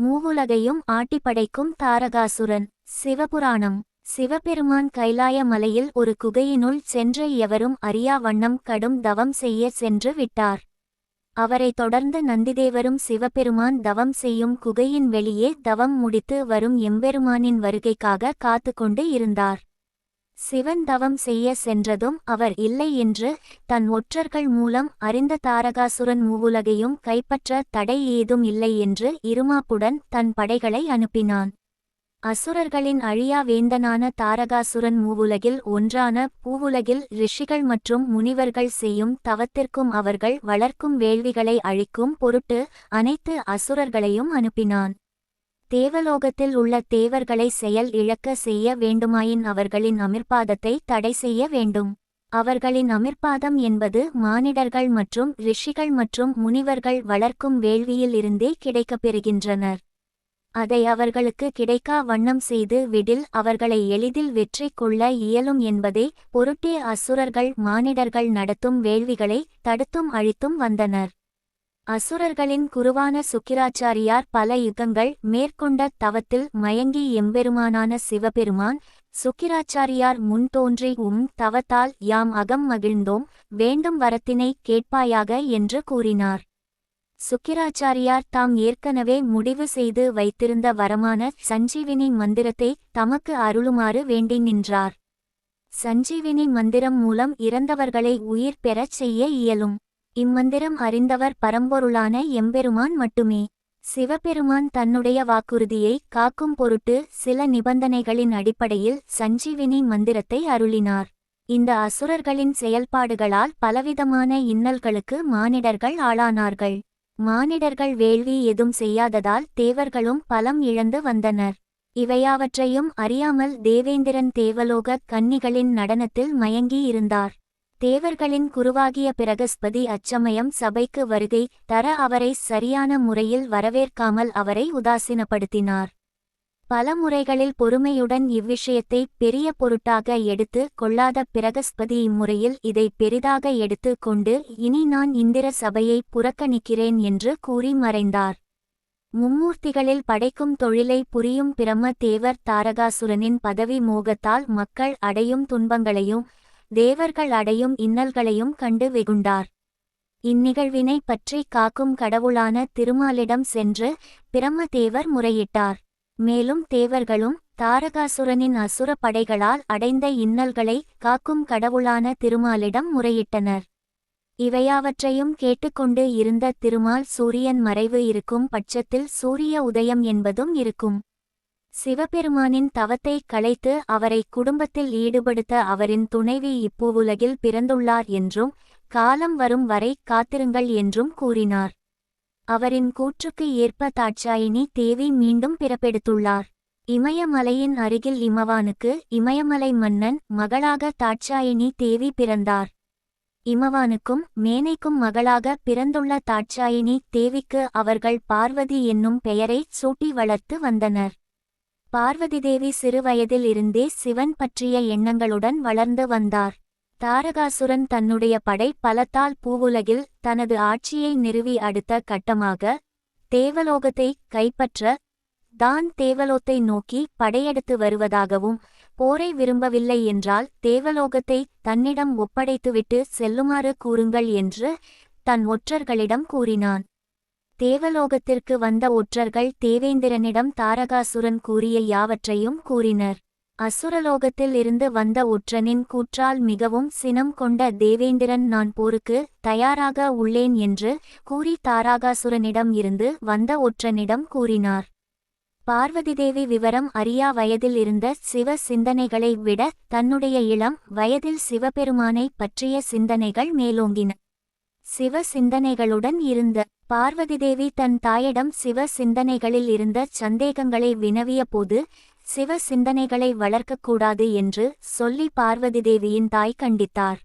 மூவுலகையும் ஆட்டிப்படைக்கும் தாரகாசுரன். சிவபுராணம். சிவபெருமான் கைலாய மலையில் ஒரு குகையினுள் சென்று எவரும் அறியா வண்ணம் கடும் தவம் செய்ய சென்று விட்டார். அவரைத் தொடர்ந்து நந்திதேவரும் சிவபெருமான் தவம் செய்யும் குகையின் வெளியே தவம் முடித்து வரும் எம்பெருமானின் வருகைக்காக காத்து கொண்டு இருந்தார். சிவன் தவம் செய்ய சென்றதும் அவர் இல்லை என்று தன் ஒற்றர்கள் மூலம் அறிந்த தாரகாசுரன் மூவுலகையும் கைப்பற்ற தடை ஏதும் இல்லை என்று இருமாப்புடன் தன் படைகளை அனுப்பினான். அசுரர்களின் அழியா வேந்தனான தாரகாசுரன் மூவுலகில் ஒன்றான பூவுலகில் ரிஷிகள் மற்றும் முனிவர்கள் செய்யும் தவத்திற்கும் அவர்கள் வளர்க்கும் வேள்விகளை அழிக்கும் பொருட்டு அனைத்து அசுரர்களையும் அனுப்பினான். தேவலோகத்தில் உள்ள தேவர்களை செயல் இழக்க செய்ய வேண்டுமாயின் அவர்களின் அமிர்பாதத்தை தடை செய்ய வேண்டும். அவர்களின் அமிர்பாதம் என்பது மானிடர்கள் மற்றும் ரிஷிகள் மற்றும் முனிவர்கள் வளர்க்கும் வேள்வியில் இருந்தே கிடைக்கப் பெறுகின்றனர். அதை அவர்களுக்கு கிடைக்கா வண்ணம் செய்து விடில் அவர்களை எளிதில் வெற்றி கொள்ள இயலும் என்பதே பொருட்டே அசுரர்கள் மானிடர்கள் நடத்தும் வேள்விகளை தடுத்தும் அழித்தும் வந்தனர். அசுரர்களின் குருவான சுக்கிராச்சாரியார் பல யுகங்கள் மேற்கொண்ட தவத்தில் மயங்கி எம்பெருமானான சிவபெருமான் சுக்கிராச்சாரியார் முன் தோன்றி உம் தவத்தால் யாம் அகம் மகிழ்ந்தோம் வேண்டும் வரத்தினை கேட்பாயாக என்று கூறினார். சுக்கிராச்சாரியார் தாம் ஏற்கனவே முடிவு செய்து வைத்திருந்த வரமான சஞ்சீவினி மந்திரத்தை தமக்கு அருளுமாறு வேண்டி நின்றார். சஞ்சீவினி மந்திரம் மூலம் இறந்தவர்களை உயிர் பெறச் செய்ய இயலும். இம்மந்திரம் அறிந்தவர் பரம்பொருளான எம்பெருமான் மட்டுமே. சிவபெருமான் தன்னுடைய வாக்குறுதியை காக்கும் பொருட்டு சில நிபந்தனைகளின் அடிப்படையில் சஞ்சீவினி மந்திரத்தை அருளினார். இந்த அசுரர்களின் செயல்பாடுகளால் பலவிதமான இன்னல்களுக்கு மானிடர்கள் ஆளானார்கள். மானிடர்கள் வேள்வி எதும் செய்யாததால் தேவர்களும் பலம் இழந்து வந்தனர். இவையாவற்றையும் அறியாமல் தேவேந்திரன் தேவலோக கன்னிகளின் நடனத்தில் மயங்கி இருந்தார். தேவர்களின் குருவாகிய பிரகஸ்பதி அச்சமயம் சபைக்கு வருகை தர அவரை சரியான முறையில் வரவேற்காமல் அவரை உதாசீனப்படுத்தினார். பல முறைகளில் பொறுமையுடன் இவ்விஷயத்தை பெரிய பொருட்டாக எடுத்து கொள்ளாத பிரகஸ்பதி இம்முறையில் இதை பெரிதாக எடுத்து கொண்டு இனி நான் இந்திர சபையை புறக்கணிக்கிறேன் என்று கூறி மறைந்தார். மும்மூர்த்திகளில் படைக்கும் தொழிலை புரியும் பிரம்ம தேவர் தாரகாசுரனின் பதவி மோகத்தால் மக்கள் அடையும் துன்பங்களையும் தேவர்கள் அடையும் இன்னல்களையும் கண்டு வெகுண்டார். இந்நிகழ்வினை பற்றி காக்கும் கடவுளான திருமாலிடம் சென்று பிரம்மதேவர் முறையிட்டார். மேலும் தேவர்களும் தாரகாசுரனின் அசுர படைகளால் அடைந்த இன்னல்களை காக்கும் கடவுளான திருமாலிடம் முறையிட்டனர். இவையாவற்றையும் கேட்டுக்கொண்டு இருந்த திருமால் சூரியன் மறைவு இருக்கும் பட்சத்தில் சூரிய உதயம் என்பதும் இருக்கும். சிவபெருமானின் தவத்தை களைத்து அவரை குடும்பத்தில் ஈடுபடுத்த அவரின் துணைவி இப்பூவுலகில் பிறந்துள்ளார் என்றும் காலம் வரும் வரை காத்திருங்கள் என்றும் கூறினார். அவரின் கூற்றுக்கு ஏற்ப தாட்சாயினி தேவி மீண்டும் பிறப்பெடுத்துள்ளார். இமயமலையின் அருகில் இமவானுக்கு இமயமலை மன்னன் மகளாக தாட்சாயினி தேவி பிறந்தார். இமவானுக்கும் மேனைக்கும் மகளாக பிறந்துள்ள தாட்சாயினி தேவிக்கு அவர்கள் பார்வதி என்னும் பெயரை சூட்டி வளர்த்து வந்தனர். பார்வதி தேவி சிறுவயதில் இருந்தே சிவன் பற்றிய எண்ணங்களுடன் வளர்ந்து வந்தார். தாரகாசுரன் தன்னுடைய படை பலத்தால் பூவுலகில் தனது ஆட்சியை நிறுவி அடுத்த கட்டமாக தேவலோகத்தை கைப்பற்ற தான் தேவலோத்தை நோக்கி படையெடுத்து வருவதாகவும் போரை விரும்பவில்லை என்றால் தேவலோகத்தை தன்னிடம் ஒப்படைத்துவிட்டு செல்லுமாறு கூறுங்கள் என்று தன் ஒற்றர்களிடம் கூறினான். தேவலோகத்திற்கு வந்த ஒற்றர்கள் தேவேந்திரனிடம் தாரகாசுரன் கூறிய யாவற்றையும் கூறினர். அசுரலோகத்தில் இருந்து வந்த ஒற்றனின் கூற்றால் மிகவும் சினம் கொண்ட தேவேந்திரன் நான் போருக்கு தயாராக உள்ளேன் என்று கூறி தாராகாசுரனிடம் இருந்து வந்த ஒற்றனிடம் கூறினார். பார்வதிதேவி விவரம் அறியா வயதில் இருந்த சிவ சிந்தனைகளை விட தன்னுடைய இளம் வயதில் சிவபெருமானை பற்றிய சிந்தனைகள் மேலோங்கின. சிவ சிந்தனைகளுடன் இருந்த பார்வதிதேவி தன் தாயிடம் சிவ சிந்தனைகளில் இருந்த சந்தேகங்களை வினவிய போது சிவ சிந்தனைகளை வளர்க்கக்கூடாது என்று சொல்லி பார்வதிதேவியின் தாய் கண்டித்தார்.